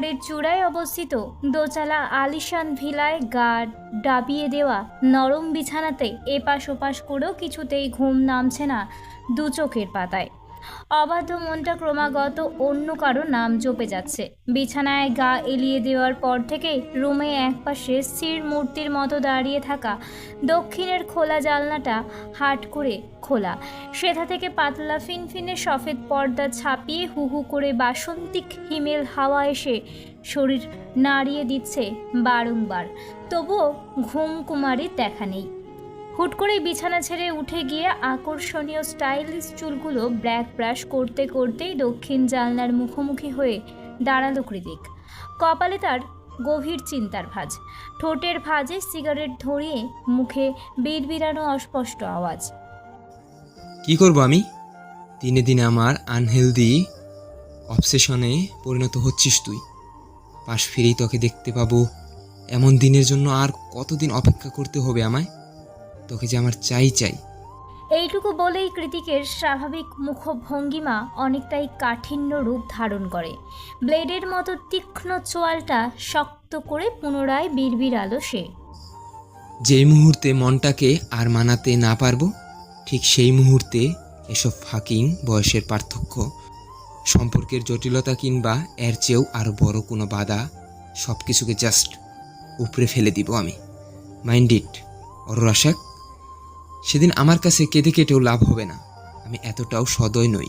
পাহাড়ের চূড়ায় অবস্থিত দোচালা আলিশান ভিলায় গার্ড ডাবিয়ে দেওয়া নরম বিছানাতে এপাশ ওপাশ করেও কিছুতেই ঘুম নামছে না দু চোখের পাতায়। অবাধ্য মনটা ক্রমাগত অন্য কারও নাম জপে যাচ্ছে। বিছানায় গা এলিয়ে দেওয়ার পর থেকেই রুমে একপাশে স্থির মূর্তির মতো দাঁড়িয়ে থাকা দক্ষিণের খোলা জালনাটা হাট করে খোলা। সেথা থেকে পাতলা ফিনফিনে সফেদ পর্দা ছাপিয়ে হু হু করে বাসন্তিক হিমেল হাওয়া এসে শরীর নাড়িয়ে দিচ্ছে বারংবার। তবুও ঘুম কুমারীর দেখা নেই। হুট করে বিছানা ছেড়ে উঠে গিয়ে আকর্ষণীয় স্টাইলিশ চুলগুলো ব্ল্যাক ব্রাশ করতে করতেই দক্ষিণ জানলার মুখোমুখি হয়ে দাঁড়াল কৃতিক। কপালে তার গভীর চিন্তার ভাঁজ। ঠোঁটের ভাঁজে সিগারেট ধরিয়ে মুখে বিড়বিড়ানো অস্পষ্ট আওয়াজ। কি করব আমি? দিনে দিনে আমার আনহেলদি অবসেশনে পরিণত হচ্ছিস তুই। পাশ ফিরেই তোকে দেখতে পাবো। এমন দিনের জন্য আর কতদিন অপেক্ষা করতে হবে আমায়? তোকে যে আমার চাই চাই। এইটুকু বলেই কৃতিকের স্বাভাবিক মুখভঙ্গিমা অনেকটাই কাঠিন্য রূপ ধারণ করে। ব্লেডের মতো তীক্ষ্ণ চোয়ালটা শক্ত করে পুনরায় বিড়বিড়ালো সে। যেই মুহূর্তে মনটাকে আর মানাতে না পারব ঠিক সেই মুহূর্তে এসব ফাকিং বয়সের পার্থক্য সম্পর্কের জটিলতা কিংবা এর চেয়েও আরও বড় কোনো বাধা সব কিছুকে জাস্ট উপরে ফেলে দিব আমি। মাইন্ড ইট অরোরা শেখ সেদিন আমার কাছে কেঁদে কেটেও লাভ হবে না। আমি এতটাও সদয় নই।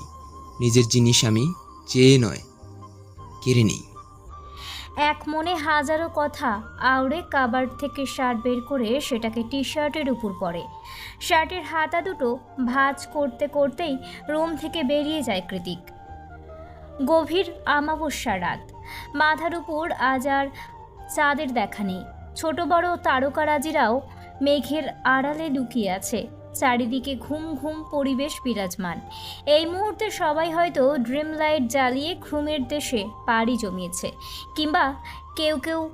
নিজের জিনিস আমি চেয়ে নয়, কেড়ে নিই। এক মনে হাজারো কথা আউড়ে কাবার থেকে শার্ট বের করে সেটাকে টি শার্টের উপর পরে। শার্টের হাতা দুটো ভাঁজ করতে করতেই রুম থেকে বেরিয়ে যায় কৃতিক। গভীর আমাবস্যা রাত। মাথার উপর আজ আর চাঁদের দেখা নেই। ছোট বড় তারকারাজিরাও মেঘের আড়ালে লুকিয়ে আছে। চারিদিকে ঘুম ঘুম পরিবেশ বিরাজমান। এই মুহূর্তে সবাই হয়তো ড্রিম লাইট জ্বালিয়ে ঘুমের দেশে পাড়ি জমিয়েছে কিংবা কেউ কেউ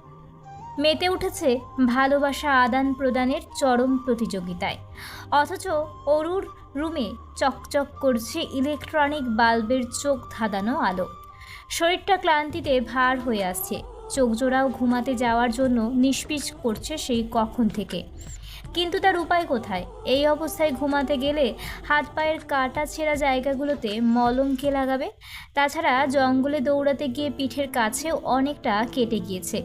মেতে উঠেছে ভালোবাসা আদান প্রদানের চরম প্রতিযোগিতায়। অথচ অরুর রুমে চকচক করছে ইলেকট্রনিক বাল্বের চোখ ধাঁধানো আলো। শরীরটা ক্লান্তিতে ভার হয়ে আসছে। চোখ জোড়াও ঘুমাতে যাওয়ার জন্য নিষ্পিচ করছে সেই কখন থেকে। কিন্তু তার উপায় কোথায়? এই অবস্থায় ঘুমাতে গেলে হাত পায়ের কাটা ছেঁড়া জায়গাগুলোতে মলম কে লাগাবে? তাছাড়া জঙ্গলে দৌড়াতে গিয়ে পিঠের কাছেও অনেকটা কেটে গিয়েছে।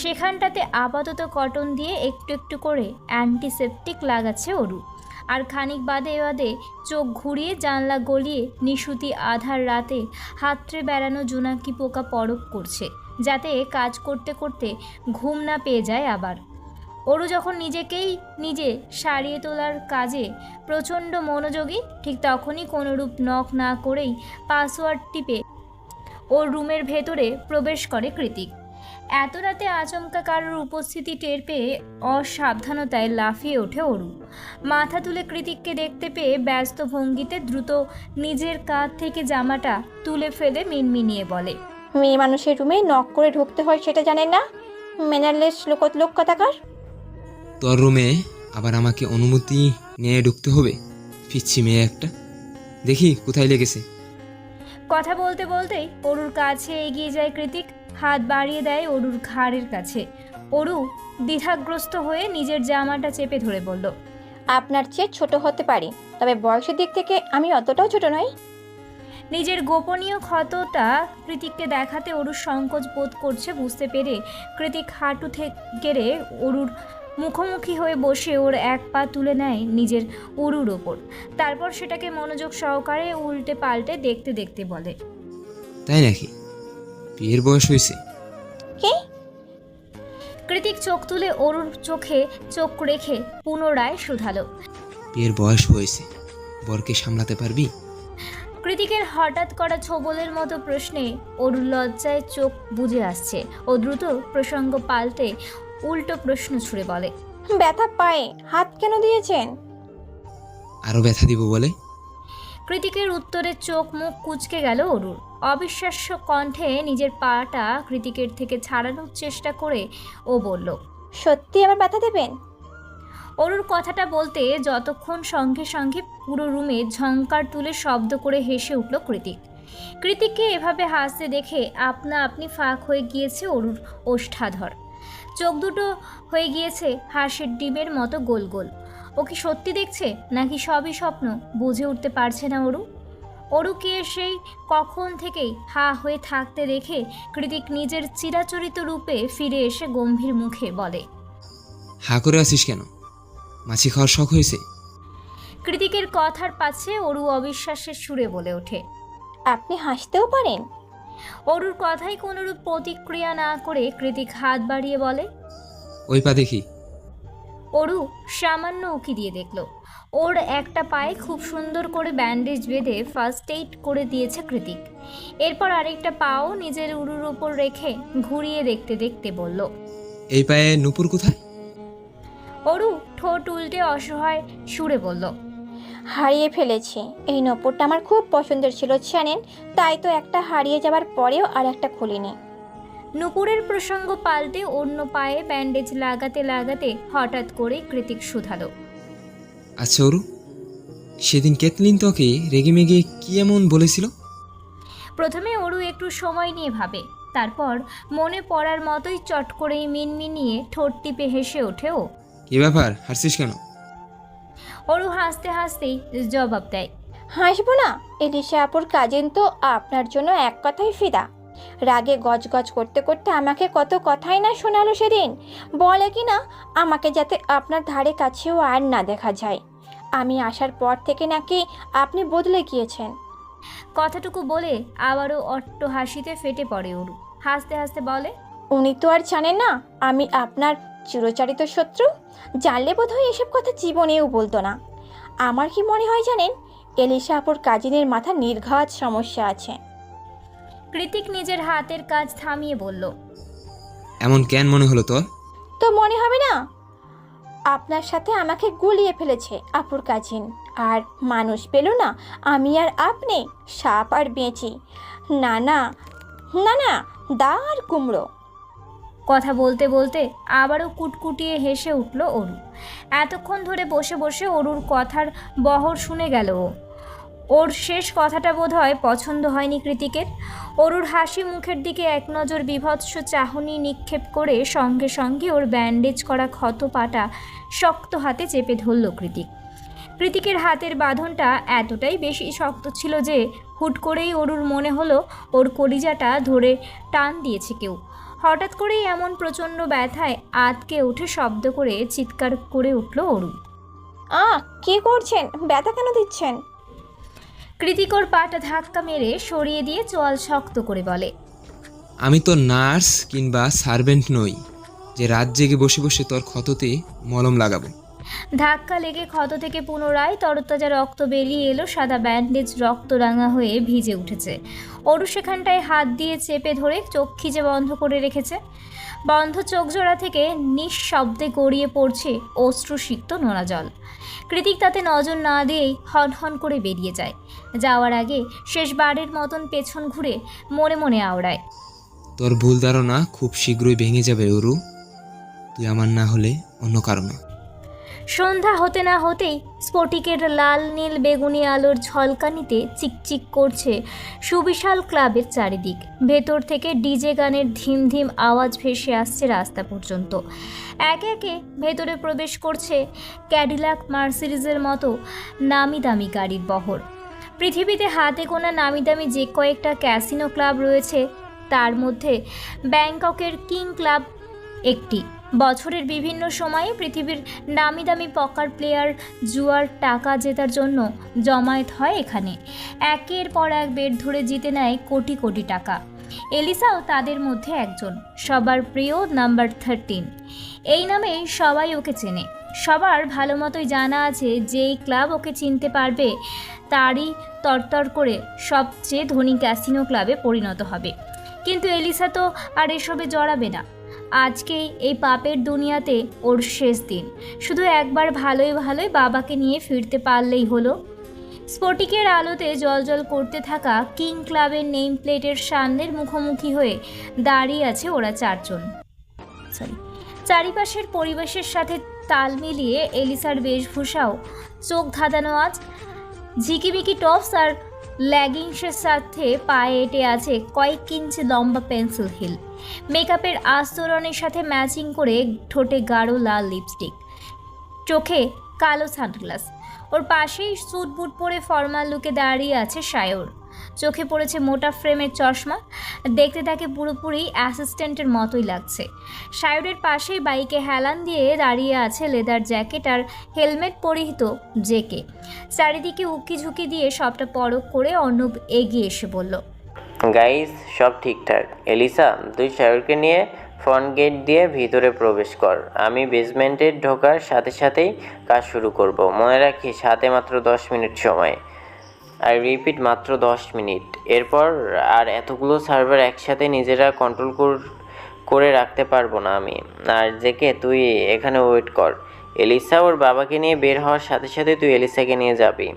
সেখানটাতে আপাতত কটন দিয়ে একটু একটু করে অ্যান্টিসেপটিক লাগাচ্ছে অরু। আর খানিক বাদে বাদে চোখ ঘুরিয়ে জানলা গলিয়ে নিশুতি আধার রাতে হাতড়ে বেড়ানো জোনাকি পোকা পরক করছে, যাতে কাজ করতে করতে ঘুম না পেয়ে যায় আবার। অরু যখন নিজেকেই নিজে সারিয়ে তোলার কাজে প্রচণ্ড মনোযোগী, ঠিক তখনই কোনোরূপ নখ না করেই পাসওয়ার্ড টিপে ওর রুমের ভেতরে প্রবেশ করে কৃতিক। এত রাতে আচমকা কারোর উপস্থিতি টের পেয়ে অসাবধানতায় লাফিয়ে ওঠে অরু মাথা তুলে কৃতিককে দেখতে পেয়ে ব্যস্ত ভঙ্গিতে দ্রুত নিজের কাঁধ থেকে জামাটা তুলে ফেলে মিনমিনিয়ে বলে, মেয়ে মানুষের রুমে নক করে ঢুকতে হয় সেটা জানেন না? ম্যানারলেস লোকত লোক কথাকার? তোর রুমে আবার আমাকে অনুমতি নিয়ে ঢুকতে হবে? পিচ্ছি মেয়ে একটা। দেখি কোথায় লেগেছে। কথা বলতে বলতেই অরুর কাছে এগিয়ে যায় কৃতিক হাত বাড়িয়ে দেয় অরুর ঘাড়ের কাছে। অরু দ্বিধাগ্রস্ত হয়ে নিজের জামাটা চেপে ধরে বলল আপনার চেয়ে ছোট হতে পারি তবে বয়সের দিক থেকে আমি অতটাও ছোট নই। নিজের গোপনীয় ক্ষতটা কৃতিককে দেখাতে অরুর সংকোচ বোধ করছে বুঝতে পেরে কৃতিক হাঁটু থেকে অরুর মুখোমুখি হয়ে বসে ওর এক পা তুলে নেয় নিজের উরুর ওপর। তারপর সেটাকে মনোযোগ সহকারে উল্টে পাল্টে দেখতে দেখতে বলে। তাই নাকি? বিয়ের বয়স হয়েছে। কে? কৃতিক চোখ তুলে অরুর চোখে চোখ রেখে পুনরায় শুধালো। বিয়ের বয়স হয়েছে। বরকে সামলাতে পারবি? কৃতিকের হঠাৎ করা ছোবলের মতো প্রশ্নে অরুর লজ্জায় চোখ বুজে আসছে ও দ্রুত প্রসঙ্গ পাল্টে উল্টো প্রশ্ন ছুড়ে বলে ব্যথা পায়ে হাত কেন দিয়েছেন? আরও ব্যথা দিব বলে? কৃতিকের উত্তরে চোখ মুখ কুচকে গেল অরুর অবিশ্বাস্য কণ্ঠে নিজের পাটা কৃতিকের থেকে ছাড়ানোর চেষ্টা করে ও বলল সত্যি আবার ব্যথা দেবেন? অরুর কথাটা বলতে যতক্ষণ সঙ্গে সঙ্গে পুরো রুমে ঝঙ্কার তুলে শব্দ করে হেসে উঠল কৃতিক। কৃতিককে এভাবে হাসতে দেখে আপনা আপনি ফাঁক হয়ে গিয়েছে অরুর ওষ্ঠাধর। চোখ দুটো হয়ে গিয়েছে হাঁসের ডিমের মতো গোল গোল। ও কি সত্যি দেখছে নাকি সবই স্বপ্ন? বুঝে উঠতে পারছে না অরু। অরুকে সেই কখন থেকেই হা হয়ে থাকতে দেখে কৃতিক নিজের চিরাচরিত রূপে ফিরে এসে গম্ভীর মুখে বলে হা করে আছিস কেন? মাছি খাওয়ার শখ হয়েছে? কৃতিকের কথার পাছে অরু অবিশ্বাসের সুরে বলে ওঠে আপনি হাসতেও পারেন। অরুর কথাই কোনোরূপ প্রতিক্রিয়া না করে কৃতিক হাত বাড়িয়ে বলে ওই পা দেখি। অরু সামান্য উকি দিয়ে দেখল। ওর একটা পায়ে খুব সুন্দর করে ব্যান্ডেজ বেঁধে ফার্স্ট এইড করে দিয়েছে কৃতিক। এরপর আরেকটা পাও নিজের উরুর ওপর রেখে ঘুরিয়ে দেখতে দেখতে বলল এই পায়ে নুপুর কোথায়? অরু ঠোঁট উল্টে অসহায় সুরে বলল হারিয়ে ফেলেছি। এই নপুরটা আমার খুব পছন্দের ছিল জানেন? তাই তো একটা হারিয়ে যাবার পরেও আর একটা খুলিনি। নুপুরের প্রসঙ্গ পাল্টে অন্য পায়ে ব্যান্ডেজ লাগাতে লাগাতে হঠাৎ করে কৃতিক শুধালো। আচ্ছা ওরু সেদিন কেতলিন তোকে রেগে মেগে কি এমন বলেছিল? প্রথমে অরু একটু সময় নিয়ে ভাবে তারপর মনে পড়ার মতোই চট করেই মিনমিনিয়ে ঠোঁট টিপে হেসে ওঠে ও। কি ব্যাপার হাসছিস কেন? অরু হাসতে হাসতেই জবাব দেয়। হাসবো না এলিশা আপুর কাজিন তো আপনার জন্য এক কথাই ফিদা। রাগে গজগজ করতে করতে আমাকে কত কথাই না শোনালো সেদিন। বলে কি না আমাকে যাতে আপনার ধারে কাছেও আর না দেখা যায়। আমি আসার পর থেকে নাকি আপনি বদলে গিয়েছেন। কথাটুকু বলে আবারও অট্ট হাসিতে ফেটে পড়ে অরু হাসতে হাসতে বলে উনি তো আর জানেন না আমি আপনার চিরচারিত শত্রু? জানলে বোধহয় এসব কথা জীবনেও বলতো না। আমার কি মনে হয় জানেন এলিশা আপুর কাজিনের মাথা নির্ঘাত সমস্যা আছে। কৃতিক নিজের হাতের কাজ থামিয়ে বলল এমন কেন মনে হলো তোর? তো মনে হবে না। আপনার সাথে আমাকে গুলিয়ে ফেলেছে আপুর কাজিন। আর মানুষ পেল না আমি আর আপনি সাপ আর বেঁচি। না না না না দা আর কুমড়ো। কথা বলতে বলতে আবারও কুটকুটিয়ে হেসে উঠল অরু। এতক্ষণ ধরে বসে বসে অরুর কথার বহর শুনে গেল ও। ওর শেষ কথাটা বোধ হয় পছন্দ হয়নি কৃতিকের। অরুর হাসি মুখের দিকে এক নজর বিভৎস চাহনি নিক্ষেপ করে সঙ্গে সঙ্গে ওর ব্যান্ডেজ করা ক্ষত পাটা শক্ত হাতে চেপে ধরল কৃতিক। কৃতিকের হাতের বাঁধনটা এতটাই বেশি শক্ত ছিল যে হুট করেই অরুর মনে হলো ওর কলিজাটা ধরে টান দিয়েছে কেউ। হঠাৎ করেই এমন প্রচণ্ড ব্যথায় আতকে উঠে শব্দ করে চিৎকার করে উঠল অরু আ কি করছেন? ব্যথা কেন দিচ্ছেন? কৃতিকর পাটা ধাক্কা মেরে সরিয়ে দিয়ে চোয়াল শক্ত করে বলে আমি তো নার্স কিংবা সার্ভেন্ট নই যে রাত জেগে বসে বসে তোর ক্ষততে মলম লাগাবো। ধাক্কা লেগে ক্ষত থেকে পুনরায় তরতাজা রক্ত বেরিয়ে এলো, সাদা ব্যান্ডেজ রক্ত রাঙা হয়ে ভিজে উঠেছে। অরু সেখানটায় হাত দিয়ে চেপে ধরে চোখ খিজে বন্ধ করে রেখেছে। বন্ধ চোখ জোড়া থেকে নিঃশব্দে গড়িয়ে পড়ছে অশ্রুসিক্ত নোনা জল। কৃতিক তাতে নজর না দিয়েই হন হন করে বেরিয়ে যায়। যাওয়ার আগে শেষবারের মতন পেছন ঘুরে মনে মনে আওড়ায়। তোর ভুল ধারণা খুব শীঘ্রই ভেঙে যাবে ওরু তুই আমার না হলে অন্য কারও না। সন্ধ্যা হতে না হতেই স্ফটিকের লাল, নীল, বেগুনি আলোর ঝলকানিতে চিকচিক করছে সুবিশাল ক্লাবের চারিদিক। ভেতর থেকে ডিজে গানের ধিম ধিম আওয়াজ ভেসে আসছে রাস্তা পর্যন্ত। একে একে ভেতরে প্রবেশ করছে ক্যাডিলাক মার্সিডিজের মতো নামি দামি গাড়ির বহর। পৃথিবীতে হাতে গোনা নামি দামি যে কয়েকটা ক্যাসিনো ক্লাব রয়েছে, তার মধ্যে ব্যাংককের কিং ক্লাব একটি। বছরের বিভিন্ন সময়ে পৃথিবীর নামি দামি পকার প্লেয়ার জুয়ার টাকা জেতার জন্য জমায়েত হয় এখানে। একের পর এক বেড ধরে জিতে নেয় কোটি কোটি টাকা। এলিসাও তাদের মধ্যে একজন, সবার প্রিয় নাম্বার থার্টিন এই নামে সবাই ওকে চেনে। সবার ভালো মতোই জানা আছে যেই ক্লাব ওকে চিনতে পারবে তারই তরতর করে সবচেয়ে ধনী ক্যাসিনো ক্লাবে পরিণত হবে। কিন্তু এলিসা তো আর এসবে জড়াবে না। আজকে এই পাপের দুনিয়াতে ওর শেষ দিন। শুধু একবার ভালোই ভালোই বাবাকে নিয়ে ফিরতে পারলেই হলো। স্ফটিকের আলোতে জলজল করতে থাকা কিং ক্লাবের নেম প্লেটের সামনের মুখোমুখি হয়ে দাঁড়িয়ে আছে ওরা চারজন। সরি চারিপাশের পরিবেশের সাথে তাল মিলিয়ে এলিসার বেশভূষাও চোখ ধাঁধানো আজ। ঝিকিমিকি টপস আর ল্যাগিংসের সাথে পায়ে এঁটে আছে কয়েক ইঞ্চি লম্বা পেন্সিল হিল। মেকআপের আস্তরণের সাথে ম্যাচিং করে ঠোঁটে গাঢ় লাল লিপস্টিক। চোখে কালো সানগ্লাস। ওর পাশেই স্যুট বুট পরে ফর্মাল লুকে দাঁড়িয়ে আছে সায়র। চোখে পড়েছে মোটা ফ্রেমের চশমা। দেখতে তাকে পুরোপুরি অ্যাসিস্ট্যান্টের মতোই লাগছে। সায়রের পাশেই বাইকে হেলান দিয়ে দাঁড়িয়ে আছে লেদার জ্যাকেট আর হেলমেট পরিহিত জেকে চারিদিকে উকি ঝুঁকি দিয়ে সবটা পরখ করে অর্ণব এগিয়ে এসে বলল গাইস সব ঠিকঠাক। এলিসা তুই শায়রকে নিয়ে ফ্রন্ট গেট দিয়ে ভিতরে প্রবেশ কর। আমি বেসমেন্টে ঢোকার সাথে সাথেই কাজ শুরু করব। মনে রাখিস সাথে মাত্র দশ মিনিট সময়। আর রিপিট মাত্র দশ মিনিট। এরপর আর এতগুলো সার্ভার একসাথে নিজেরা কন্ট্রোল করে রাখতে পারব না আমি। আর জেকে, তুই এখানে ওয়েট কর। এলিসা, ওর বাবাকে নিয়ে বের হওয়ার সাথে সাথে তুই এলিসাকে নিয়ে যাবি।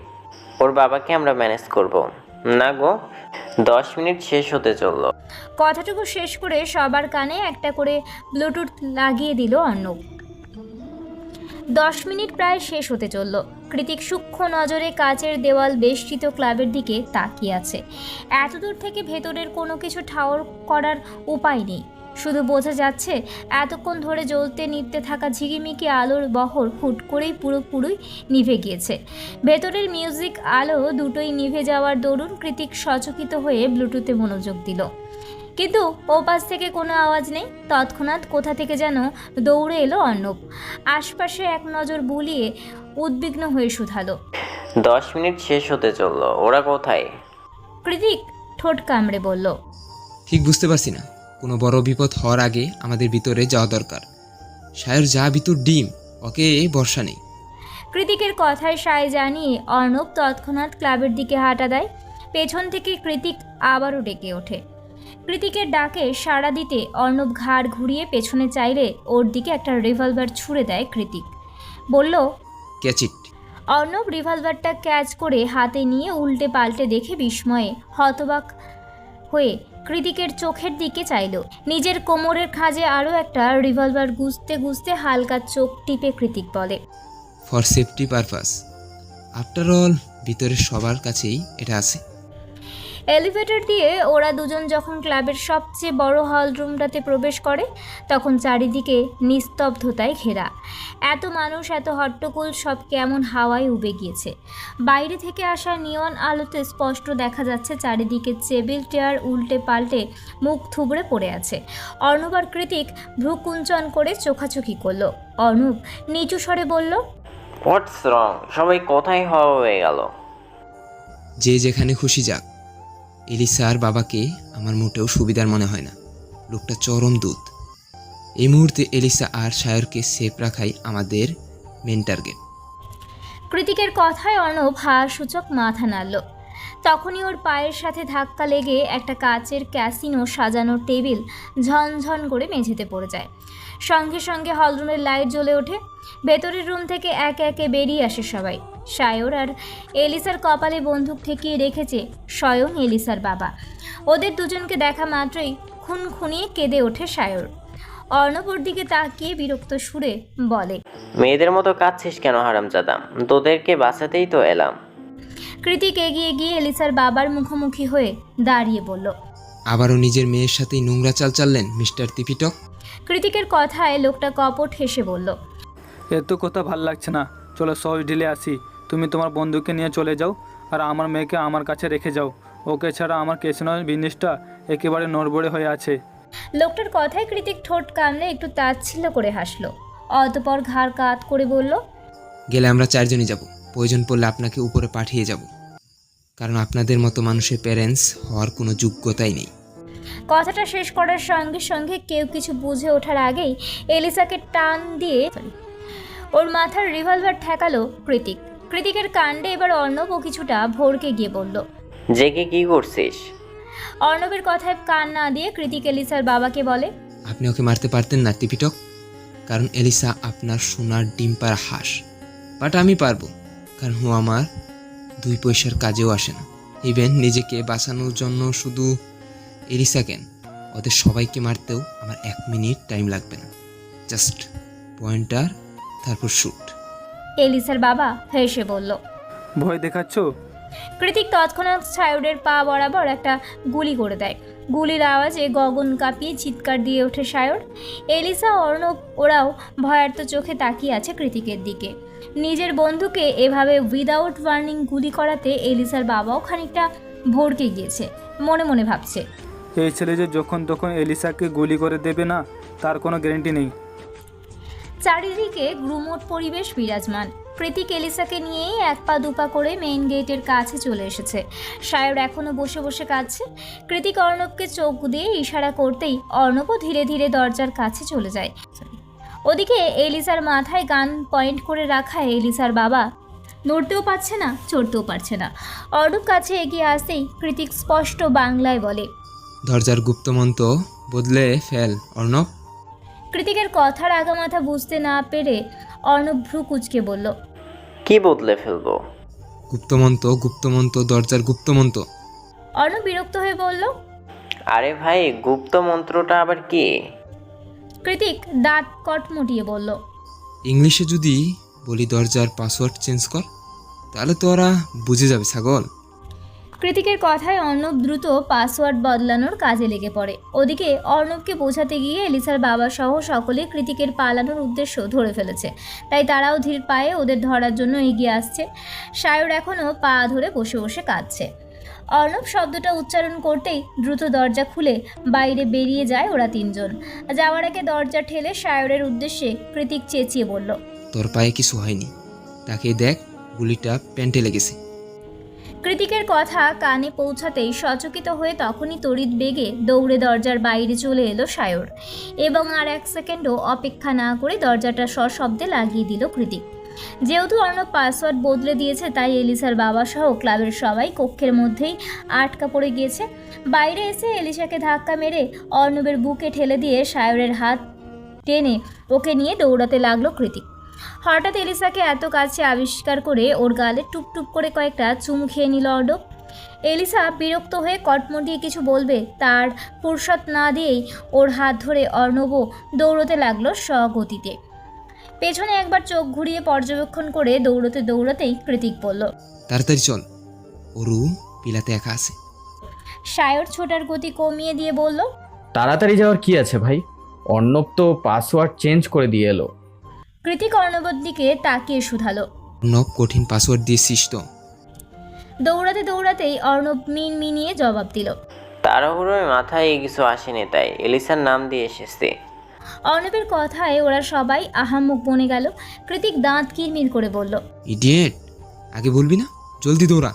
ওর বাবাকে আমরা ম্যানেজ করব। না গো, দশ মিনিট শেষ হতে চলল। কথাটুকু শেষ করে সবার কানে একটা করে ব্লুটুথ লাগিয়ে দিল অর্ণব। দশ মিনিট প্রায় শেষ হতে চলল। কৃতিক সূক্ষ্ম নজরে কাচের দেওয়াল বেষ্টিত ক্লাবের দিকে তাকিয়ে আছে। এতদূর থেকে ভেতরের কোনো কিছু ঠাওর করার উপায় নেই। শুধু বোঝা যাচ্ছে, এতক্ষণ ধরে জ্বলতে নিতে থাকা ঝিকিমিকি আলোর বহর হুট করেই পুরোপুরি নিভে গিয়েছে। ভেতরের মিউজিক আলো দুটোই নিভে যাওয়ার দরুন কৃতিক সচকিত হয়ে ব্লুটুথে মনোযোগ দিল। কিন্তু ও পাশ থেকে কোনো আওয়াজ নেই। তৎক্ষণাৎ কোথা থেকে যেন দৌড়ে এলো অর্ণব। আশপাশে এক নজর বুলিয়ে উদ্বিগ্ন হয়ে শুধালো। দশ মিনিট শেষ হতে চলল। ওরা কোথায়? কৃতিক ঠোঁট কামড়ে বলল ঠিক বুঝতে পারছি না। কোনো বড় বিপদ হওয়ার আগে আমাদের ভিতরে যাওয়া দরকার। সায়র যা ভিতর ডিম ওকে বর্ষা নেই। কৃতিকের কথায় সায় জানিয়ে অর্ণব তৎক্ষণাৎ ক্লাবের দিকে হাঁটা দেয়। পেছন থেকে কৃতিক আবারও ডেকে ওঠে। কৃতিকের ডাকে সাড়া দিতে অর্ণব ঘাড় ঘুরিয়ে পেছনে চাইলে ওর দিকে একটা রিভলভার ছুঁড়ে দেয় কৃতিক। বলল ক্যাচিট অর্ণব রিভলভারটা ক্যাচ করে হাতে নিয়ে উল্টে পাল্টে দেখে বিস্ময়ে হতবাক হয়ে কৃতিকের চোখের দিকে চাইল। নিজের কোমরের খাজে আরও একটা রিভলভার গুজতে গুজতে হালকা চোখ টিপে কৃতিক বলে for safety purpose after all ভিতরের সবার কাছেই এটা আছে। এলিভেটর দিয়ে ওরা দুজন যখন ক্লাবের সবচেয়ে বড় হল রুমটাতে প্রবেশ করে তখন চারিদিকে নিস্তব্ধতায় ঘেরা। এত মানুষ এত হট্টগোল সব কেমন হাওয়ায় উবে গিয়েছে। বাইরে থেকে আসা নিয়ন আলোতে স্পষ্ট দেখা যাচ্ছে চারিদিকে টেবিল চেয়ার উল্টে পাল্টে মুখ থুবড়ে পড়ে আছে। অর্ণব আর কৃতিক ভ্রু কুঞ্চন করে চোখাচোখি করল। অর্ণব নিচু স্বরে বলল হোয়াটস রং সবাই কোথায় হওয়া হয়ে গেল? যে যেখানে খুশি যাক। এলিসার বাবাকে আমার মোটেও সুবিধার মনে হয় না। লোকটা চরম দুধ এই মুহূর্তে এলিসা আর সায়রকে সেফ রাখাই আমাদের মেন টার্গেট কৃতিকের কথায় অর্ণব সূচক মাথা নাড়ল। তখনই ওর পায়ের সাথে ধাক্কা লেগে একটা কাচের ক্যাসিনো সাজানো টেবিল ঝনঝন করে মেঝেতে পড়ে যায়। সঙ্গে সঙ্গে হলরুমের লাইট জ্বলে ওঠে। ভেতরের রুম থেকে একে একে বেরিয়ে আসে সবাই। সায়র আর এলিসার কপালে বন্দুক ঠেকিয়ে রেখেছে স্বয়ং এলিসার বাবা। ওদের দুজনকে দেখা মাত্রই খুন খুনিয়ে কেঁদে ওঠে সায়র অর্ণবর দিকে তাকিয়ে বিরক্ত সুরে বলে মেয়েদের মতো কাঁদছিস কেন হারামজাদা? তোদেরকে বাঁচাতেই তো এলাম। কৃতিক এগিয়ে গিয়ে এলিসার বাবার মুখোমুখি হয়ে দাঁড়িয়ে বলল আবারও নিজের মেয়ের সাথেই নোংরা চাল চাললেন মিস্টার তিপিটক? কৃতিকের কথায় লোকটা কপট হেসে বলল এত কথা ভালো লাগছে না। চলো সহজ ঢিলে আসি। তুমি তোমার বন্ধুকে নিয়ে চলে যাও আর আমার মেয়েকে আমার কাছে রেখে যাও। ওকে ছাড়া আমার কেসিনো বিজনেসটা একেবারে নড়বড়ে হয়ে আছে। লোকটার কথায় কৃতিক ঠোঁট কামড়ে একটু তাচ্ছিল্য করে হাসলো। অতপর ঘাড় কাত করে বলল গেলে আমরা চারজনই যাব। প্রয়োজন পড়লে আপনাকে উপরে পাঠিয়ে যাব। কারণ আপনাদের মতো মানুষের প্যারেন্টস হওয়ার কোনো যোগ্যতাই নেই। কথাটা শেষ করার সঙ্গে সঙ্গে কেউ কিছু বুঝে ওঠার আগেই এলিসাকে টান দিয়ে ওর মাথার রিভলভার ঠেকালো কৃতিক। কৃতিকের কাণ্ডে এবার অর্ণবও কিছুটা ভরকে গিয়ে বলল জেকে কি করছিস? অর্ণবের কথায় কান না দিয়ে কৃতিক এলিসার বাবাকে বলে আপনি ওকে মারতে পারতেন না টিপিটক। কারণ এলিসা আপনার সোনার ডিম পাড়া হাঁস। বাট আমি পারব কারণ ও আমার দুই পয়সার কাজেও আসে না। ইভেন নিজেকে বাঁচানোর জন্য শুধু এলিসা কেন? ওদের সবাইকে মারতেও আমার এক মিনিট টাইম লাগবে না। জাস্ট পয়েন্টার তারপর শ্যুট এলিসার বাবা হেসে বলল ভয় দেখাচ্ছ? কৃতিক তৎক্ষণাৎ সায়রের পা বরাবর একটা গুলি করে দেয়। গুলির আওয়াজে গগন কাঁপিয়ে চিৎকার দিয়ে ওঠে সায়র। এলিসা অর্ণব ওরাও ভয়ার্ত চোখে তাকিয়ে আছে কৃতিকের দিকে। নিজের বন্ধুকে এভাবে উইদাউট ওয়ার্নিং গুলি করাতে এলিসার বাবাও খানিকটা ভড়কে গিয়েছে মনে মনে ভাবছে। এই ছেলে যে যখন তখন এলিসাকে গুলি করে দেবে না তার কোনো গ্যারেন্টি নেই। চারিদিকে গ্রুমোট পরিবেশ বিরাজমান। কৃতিক এলিসাকে নিয়েই এক পা দুপা করে মেইন গেটের কাছে চলে এসেছে। সায়র এখনও বসে বসে কাঁদছে। কৃতিক অর্ণবকে চোখ দিয়ে ইশারা করতেই অর্ণবও ধীরে ধীরে দরজার কাছে চলে যায়। ওদিকে এলিসার মাথায় গান পয়েন্ট করে রাখা এলিসার বাবা নড়তেও পারছে না, চড়তেও পারছে না। অর্ণব কাছে এগিয়ে আসতেই কৃতিক স্পষ্ট বাংলায় বলে, দরজার গুপ্তমন্ত্র বদলে ফেল, অর্ণব। কৃতিকের কথার আগামাথা বুঝতে না পেরে অর্ণব ভ্রু কুচকে বলল কি বদলে ফেলব? গুপ্তমন্ত গুপ্তমন্ত দরজার গুপ্তমন্ত্র অর্ণব বিরক্ত হয়ে বলল আরে ভাই গুপ্ত মন্ত্রটা আবার কি? কৃতিক দাঁত কটমুটিয়ে বলল ইংলিশে যদি বলি দরজার পাসওয়ার্ড চেঞ্জ কর তাহলে তো ওরা বুঝে যাবে ছাগল। কৃতিকের কথায় অর্ণব দ্রুত পাসওয়ার্ড বদলানোর কাজে লেগে পড়ে। ওদিকে অর্ণবকে বোঝাতে গিয়ে এলিসার বাবা সহ সকলে কৃতিকের পালানোর উদ্দেশ্য ধরে ফেলেছে। তাই তারাও ধীর পায়ে ওদের ধরার জন্য এগিয়ে আসছে। সায়র এখনও পা ধরে বসে বসে কাঁদছে। অর্ণব শব্দটা উচ্চারণ করতেই দ্রুত দরজা খুলে বাইরে বেরিয়ে যায় ওরা তিনজন। যাওয়ার আগে দরজা ঠেলে সায়রের উদ্দেশ্যে কৃতিক চেঁচিয়ে বলল, তোর পায়ে কিছু হয়নি। তাকে দেখ, গুলিটা প্যান্টে লেগেছে। কৃতিকের কথা কানে পৌঁছাতেই সচকিত হয়ে তখনই তড়িৎ বেগে দৌড়ে দরজার বাইরে চলে এলো সায়র এবং আর এক সেকেন্ডও অপেক্ষা না করে দরজাটা সশব্দে লাগিয়ে দিল কৃতিক। যেহেতু অর্ণব পাসওয়ার্ড বদলে দিয়েছে, তাই এলিসার বাবা সহ ক্লাবের সবাই কক্ষের মধ্যেই আটকা পড়ে গিয়েছে। বাইরে এসে এলিসাকে ধাক্কা মেরে অর্ণবের বুকে ঠেলে দিয়ে সায়রের হাত টেনে ওকে নিয়ে দৌড়াতে লাগল কৃতিক। হঠাৎ এলিসাকে এত কাছে আবিষ্কার করে ওর গালে টুপটুপ করে কয়েকটা চুমু খেয়ে নিল অর্ডব এলিসা বিরক্ত হয়ে কটমট দিয়ে কিছু বলবে তার ফুরসত না দিয়েই ওর হাত ধরে অর্ণবও দৌড়তে লাগল স্বগতিতে। পেছনে একবার চোখ ঘুরিয়ে পর্যবেক্ষণ করে দৌড়তে দৌড়াতেই কৃতিক বলল তাড়াতাড়ি চল ওরু পিলাতে একা আছে। সায়র ছোটার গতি কমিয়ে দিয়ে বলল তাড়াতাড়ি যাওয়ার কি আছে ভাই? অর্ণব তো পাসওয়ার্ড চেঞ্জ করে দিয়ে এলো। কৃতিক অর্ণবর দিকে তাকিয়ে শুধালো। নব কঠিন পাসওয়ার্ড দিয়েছিস তো দৌড়াতে দৌড়াতেই অর্ণব মিন মিনিয়ে জবাব দিল। তাড়াহুড়োয় মাথায় কিছু আসেনি তাই এলিসার নাম দিয়ে এসেছে। অর্ণবের কথায় ওরা সবাই আহাম্মুক বনে গেল। কৃতিক দাঁত কিরমির করে বলল ইডিয়েট আগে বলবি না? জলদি দৌড়া!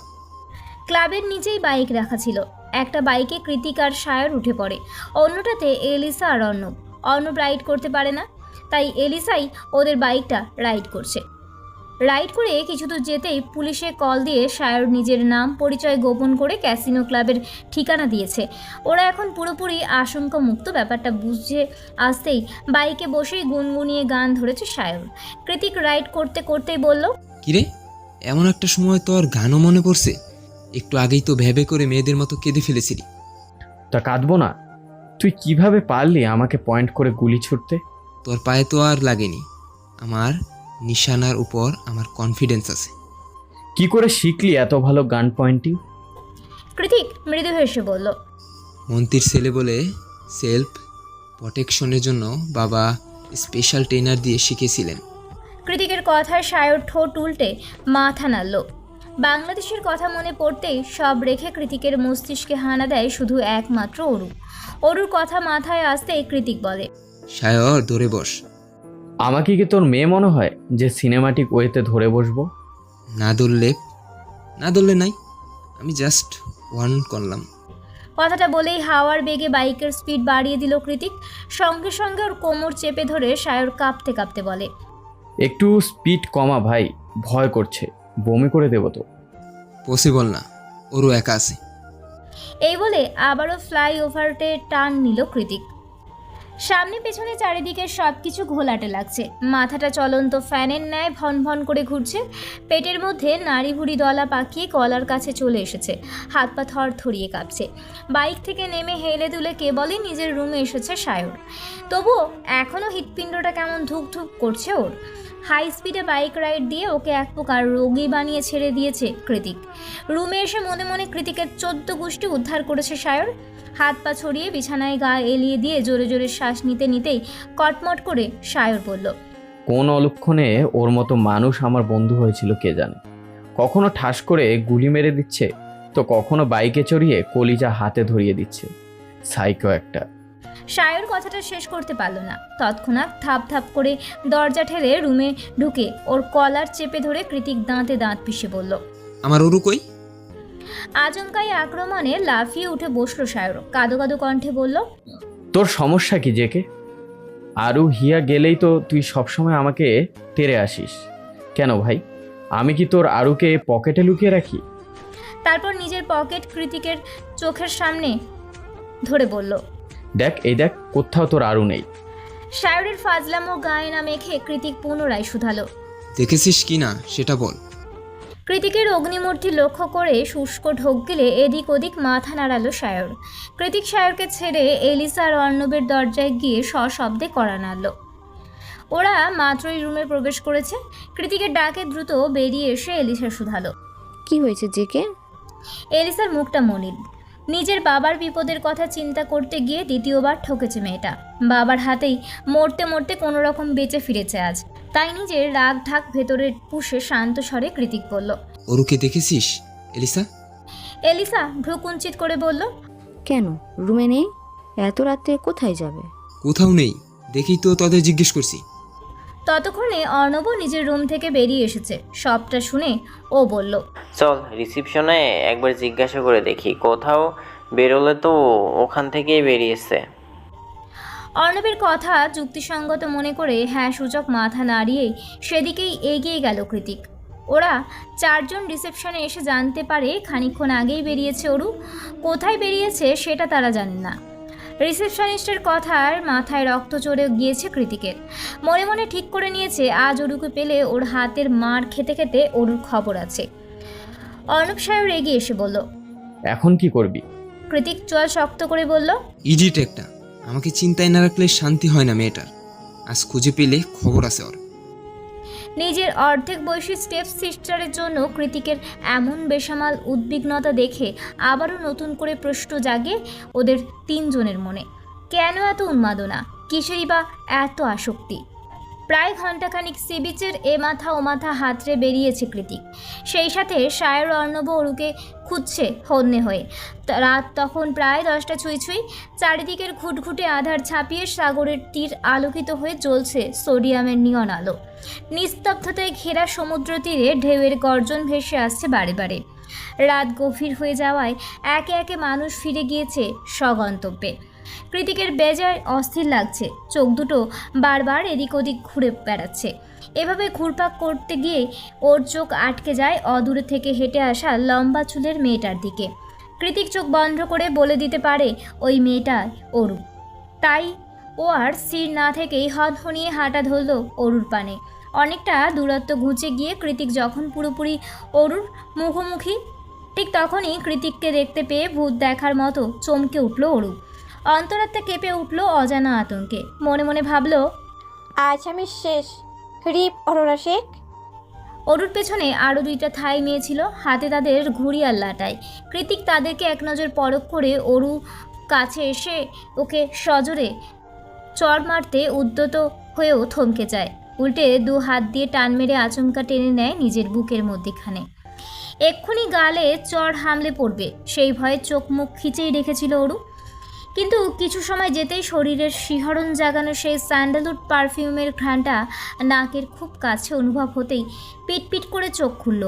ক্লাবের নিচেই বাইক রাখা ছিল। একটা বাইকে কৃতিক আর সায়র উঠে পড়ে। অন্যটাতে এলিসা আর অর্ণব। অর্ণব রাইড করতে পারে না। তাই এলিসাই ওদের বাইকটা রাইড করছে। রাইড করে কিছু দূর যেতেই পুলিশে কল দিয়ে সায়র নিজের নাম পরিচয় গোপন করে ক্যাসিনো ক্লাবের ঠিকানা দিয়েছে। ওরা এখন পুরোপুরি আশঙ্কা মুক্ত ব্যাপারটা বুঝে আসতেই বাইকে বসেই গুনগুনিয়ে গান ধরেছে সায়র কৃতিক রাইড করতে করতেই বলল কিরে এমন একটা সময় তোর গানও মনে পড়ছে। একটু আগেই তো ভেবে করে মেয়েদের মতো কেঁদে ফেলেছিলি। তা কাঁদবো না। তুই কীভাবে পারলি আমাকে পয়েন্ট করে গুলি ছুটতে তোর পায়ে তো আর লাগেনি। আমার নিশানার উপর আমার কনফিডেন্স আছে। কি করে শিখলি এত ভালো গান পয়েন্টিং কৃতিক মৃদু হেসে বলল মন্ত্রীর ছেলে বলে সেলফ প্রোটেকশনের জন্য বাবা স্পেশাল ট্রেনার দিয়ে শিখেছিলেন। কৃতিকের কথায় সায়র ঠোঁট উল্টে মাথা নাড়ল। বাংলাদেশের কথা মনে পড়তেই সব রেখে কৃতিকের মস্তিষ্কে হানা দেয় শুধু একমাত্র অরু। অরুর কথা মাথায় আসতেই কৃতিক বলে সায়র ধরে বস। আমাকে কি তোর মেয়ে মনে হয় যে সিনেমাটিক ওয়েতে ধরে বসবো? না ধরলে না ধরলে নাই। আমি জাস্ট ওয়ান করলাম। কথাটা বলেই হাওয়ার বেগে বাইকের স্পিড বাড়িয়ে দিল কৃতিক। সঙ্গে সঙ্গে ওর কোমর চেপে ধরে সায়র কাঁপতে কাঁপতে বলে একটু স্পিড কমা ভাই ভয় করছে। বমি করে দেবো তো। পসিবল না ওরও একা আছে। এই বলে আবারও ফ্লাই ওভারটে টান নিল কৃতিক। সামনে পেছনে চারিদিকে সব কিছু ঘোলাটে লাগছে। মাথাটা চলন্ত ফ্যানের ন্যায় ভন ভন করে ঘুরছে। পেটের মধ্যে নাড়ি ভুড়ি দলা পাকিয়ে কলার কাছে চলে এসেছে। হাত পা থর থরিয়ে কাঁপছে। বাইক থেকে নেমে হেলে দুলে কেবলই নিজের রুমে এসেছে সায়র। তবুও এখনও হৃৎপিণ্ডটা কেমন ধুক ধুক করছে ওর। হাই স্পিডে বাইক রাইড দিয়ে ওকে এক প্রকার রোগী বানিয়ে ছেড়ে দিয়েছে কৃতিক। রুমে এসে মনে মনে কৃতিকের চোদ্দ গোষ্ঠী উদ্ধার করেছে সায়র। হাত পা ছড়িয়ে বিছানায় গা এলিয়ে দিয়ে জোরে জোরে শ্বাস নিতে নিতেই কটমট করে সায়র বলল, কোন অলক্ষণে ওর মতো মানুষ আমার বন্ধু হয়েছিল কে জানে? কখনো ঠাস করে গুলি মেরে দিচ্ছে, তো কখনো বাইকে চড়িয়ে কলিজা হাতে ধরিয়ে দিচ্ছে। সাইকো একটা। সায়র কথাটা শেষ করতে পারল না। তৎক্ষণাৎ থাপ থাপ করে দরজা ঠেলে রুমে ঢুকে ওর কলার চেপে ধরে কৃতিক দাঁতে দাঁত পিষে বলল আমার অরু কই? আচমকাই আক্রমণে লাফিয়ে উঠে বসল সায়র। কাদো কাদো কণ্ঠে বলল তোর সমস্যা কি জেকে? আরু হিয়া গেলেই তো তুই সবসময় আমাকে তেরে আসিস। কেন ভাই? আমি কি তোর আরুকে পকেটে লুকিয়ে রাখি? তারপর নিজের পকেট কৃতিকের চোখের সামনে ধরে বলল দেখ এই দেখ কোথাও তোর আরু নেই। সায়রের ফাজলামো গায়ে না মেখে কৃতিক পুনরায় শুধালো। দেখেছিস কি না? সেটা বল। কৃতিকের অগ্নিমূর্তি লক্ষ্য করে শুষ্ক ঢোক গেলে এদিক ওদিক মাথা নাড়ালো সায়র কৃতিক সায়রকে ছেড়ে এলিসা আর অর্ণবের দরজায় গিয়ে সশব্দে করা নাড়ল। ওরা মাত্রই রুমে প্রবেশ করেছে। কৃতিকের ডাকে দ্রুত বেরিয়ে এসে এলিসা শুধালো। কি হয়েছে জেকে? এলিসার মুখটা মলিন। নিজের বাবার বিপদের কথা চিন্তা করতে গিয়ে দ্বিতীয়বার ঠকেছে মেয়েটা। বাবার হাতেই মরতে মরতে কোনো রকম বেঁচে ফিরেছে আজ। তাই নিজের রাগ ঢাক ভেতরে পুষে শান্ত স্বরে কৃতিক বলল অরুকে দেখেছিস এলিসা? এলিসা ভ্রুকুঞ্চিত করে বলল কেন? রুমে নেই? এত রাতে কোথায় যাবে? কোথাও নেই দেখেই তো তোদের জিজ্ঞেস করছি। ততক্ষণে অর্ণব নিজের রুম থেকে বেরিয়ে এসেছে। সবটা শুনে ও বলল চল রিসিপশনে একবার জিজ্ঞাসা করে দেখি কোথাও বেরোলে তো ওখান থেকেই বেরিয়েছে। অর্ণবের কথা যুক্তিসঙ্গত মনে করে হ্যাঁ সূচক মাথা নাড়িয়েই সেদিকেই এগিয়ে গেল কৃতিক। ওরা চারজন রিসেপশনে এসে জানতে পারে খানিকক্ষণ আগেই বেরিয়েছে অরু কোথায় বেরিয়েছে সেটা তারা জানে না। রিসেপশনিস্টের কথার মাথায় রক্ত চড়ে গিয়েছে কৃতিকের। মনে মনে ঠিক করে নিয়েছে আজ অরুকে পেলে ওর হাতের মার খেতে খেতে ওরুর খবর আছে। অর্ণব সাহেব রেগে এসে বলল এখন কি করবি? কৃতিক চোয়াল শক্ত করে বলল ইডিট একটা আমাকে চিন্তায় না রাখলে শান্তি হয় না মেয়েটার। আজ খুঁজে পেলে খবর আছে ওর। নিজের অর্ধেক বয়সী স্টেপ সিস্টারের জন্য কৃতিকের এমন বেসামাল উদ্বিগ্নতা দেখে আবারও নতুন করে প্রশ্ন জাগে ওদের তিনজনের মনে। কেন এত উন্মাদনা? কিসেই বা এত আসক্তি? প্রায় ঘণ্টাখানিক সি বিচের এ মাথা ও মাথা হাতড়ে বেরিয়েছে কৃতিক। সেই সাথে সায়র অর্ণব অরুকে খুঁজছে হন্যে হয়ে। রাত তখন প্রায় দশটা ছুঁই ছুঁই। চারিদিকের ঘুটঘুটে আধার ছাপিয়ে সাগরের তীর আলোকিত হয়ে জ্বলছে সোডিয়ামের নিয়ন আলো। নিস্তব্ধতায় ঘেরা সমুদ্র তীরে ঢেউয়ের গর্জন ভেসে আসছে বারে বারে। রাত গভীর হয়ে যাওয়ায় একে একে মানুষ ফিরে গিয়েছে স্বগন্তব্যে কৃতিকের বেজায় অস্থির লাগছে। চোখ দুটো বারবার এদিক ওদিক ঘুরে বেড়াচ্ছে। এভাবে ঘুরপাক করতে গিয়ে ওর চোখ আটকে যায় অদূরে থেকে হেঁটে আসা লম্বা চুলের মেয়েটার দিকে। কৃতিক চোখ বন্ধ করে বলে দিতে পারে ওই মেয়েটা অরু তাই ও আর স্থির না থেকেই হনহনিয়ে হাঁটা ধরল অরুর পানে। অনেকটা দূরত্ব ঘুঁচে গিয়ে কৃতিক যখন পুরোপুরি অরুর মুখোমুখি, ঠিক তখনই কৃতিককে দেখতে পেয়ে ভূত দেখার মতো চমকে উঠল অরু অন্তরাত্মা কেঁপে উঠল অজানা আতঙ্কে। মনে মনে ভাবল আজ আমি শেষ। রিপ অরোরা শেখ। অরুর পেছনে আরও দুইটা থাই মেয়ে ছিল হাতে তাদের ঘুড়ি আর লাটাই। কৃতিক তাদেরকে এক নজর পরখ করে অরু কাছে এসে ওকে সজোরে চড় মারতে উদ্যত হয়েও থমকে যায়। উল্টে দু হাত দিয়ে টান মেরে আচমকা টেনে নেয় নিজের বুকের মধ্যেখানে। এক্ষুনি গালে চড় হামলে পড়বে সেই ভয়ে চোখ মুখ খিচেই রেখেছিল অরু। কিন্তু কিছু সময় যেতেই শরীরের শিহরণ জাগানো সেই স্যান্ডালউড পারফিউমের ঘ্রাণটা নাকের খুব কাছে অনুভব হতেই পিটপিট করে চোখ খুলল।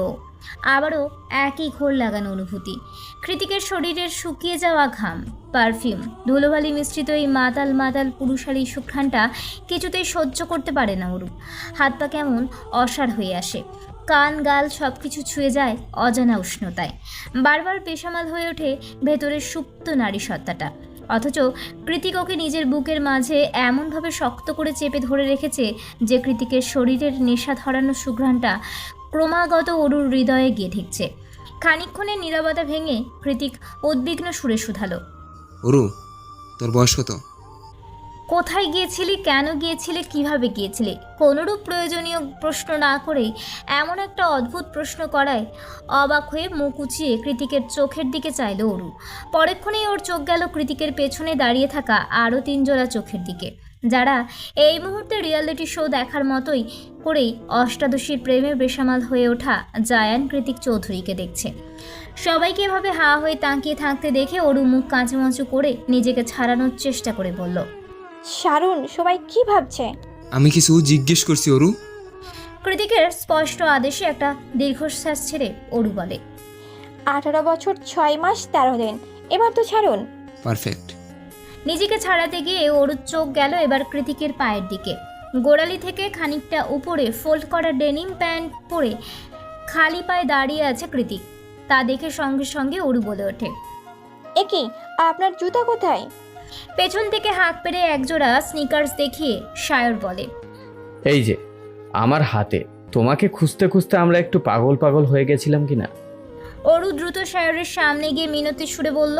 আবারও একই ঘোর লাগানো অনুভূতি। কৃতিকের শরীরের শুকিয়ে যাওয়া ঘাম, পারফিউম, ধুলোবালি মিশ্রিত এই মাতাল মাতাল পুরুষালী সুঘ্রাণটা কিছুতেই সহ্য করতে পারে না ওরূপ। হাত পা কেমন অসাড় হয়ে আসে। কান, গাল সব কিছু ছুঁয়ে যায় অজানা উষ্ণতায়। বারবার পেশামাল হয়ে ওঠে ভেতরের সুপ্ত নারী সত্তাটা। অথচ কৃতিককে নিজের বুকের মাঝে এমনভাবে শক্ত করে চেপে ধরে রেখেছে যে কৃতিকের শরীরের নেশা ধরানো সুঘ্রাণটা ক্রমাগত অরুর হৃদয়ে গিয়ে ঠেকছে খানিক্ষণের নীরবতা ভেঙে কৃতিক উদ্বিগ্ন সুরে শুধালো। অরু, তোর বয়স কত? কোথায় গিয়েছিলি, কেন গিয়েছিলে, কীভাবে গিয়েছিলে? কোনোরূপ প্রয়োজনীয় প্রশ্ন না করেই এমন একটা অদ্ভুত প্রশ্ন করায়। অবাক হয়ে মুখ উঁচিয়ে কৃতিকের চোখের দিকে চাইল অরু পরেক্ষণেই ওর চোখ গেল কৃতিকের পেছনে দাঁড়িয়ে থাকা আরও তিনজোড়া চোখের দিকে। যারা এই মুহূর্তে রিয়ালিটি শো দেখার মতোই করেই অষ্টাদশীর প্রেমে বেসামাল হয়ে ওঠা জায়ান কৃতিক চৌধুরীকে দেখছে। সবাইকে এভাবে হা হয়ে তাঁকিয়ে থাকতে দেখে অরু মুখ কাঁচুমাচু করে নিজেকে ছাড়ানোর চেষ্টা করে বলল শারুন সবাই কি ভাবছে? আমি কিছু জিজ্ঞেস করছি অরু। কৃতিকের স্পষ্ট আদেশে একটা দীর্ঘশ্বাস ছেড়ে অরু বলে আঠারো বছর ছয় মাস তেরো দিন। এবার তো ছাড়ুন। পারফেক্ট। নিজেকে ছাড়াতে গিয়ে অরুর চোখ গেল এবার কৃতিকের পায়ের দিকে। গোড়ালি থেকে খানিকটা উপরে ফোল্ড করা ডেনিম প্যান্ট পরে খালি পায়ে দাঁড়িয়ে আছে কৃতিক। তা দেখে সঙ্গে সঙ্গে অরু বলে ওঠে এ কি আপনার জুতা কোথায়? পেছন থেকে হাঁক পেরে একজোড়া স্নিকার্স দেখিয়ে সায়র বলে এই যে আমার হাতে তোমাকে খুঁজতে খুঁজতে আমরা একটু পাগল পাগল হয়ে গেছিলাম কিনা? অরু দ্রুত সায়রের সামনে গিয়ে মিনতি সুরে বলল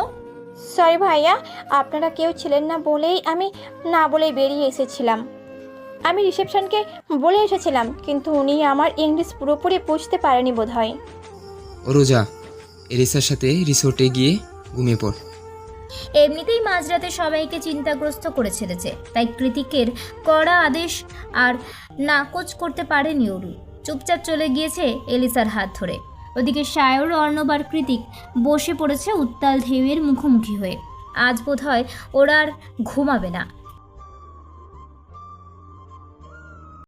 সরি ভাইয়া আপনারা কেউ ছিলেন না বলেই আমি না বলেই বেরিয়ে এসেছিলাম। আমি রিসেপশনকে বলে এসেছিলাম কিন্তু উনি আমার ইংলিশ পুরোপুরি বুঝতে পারেনি বোধহয়। অরু যা এলিসার সাথে রিসোর্টে গিয়ে ঘুমিয়ে পড়। এমনিতেই মাঝরাতে সবাইকে চিন্তাগ্রস্ত করে ছেড়েছে। তাই কৃতিকের কড়া আদেশ আর নাকচ করতে পারেনি অরু। চুপচাপ চলে গিয়েছে এলিসার হাত ধরে। ওদিকে সায়র, অর্ণব আর কৃতিক বসে পড়েছে উত্তাল ঢেউয়ের মুখোমুখি হয়ে। আজ বোধ হয় ওরা আর ঘুমাবে না।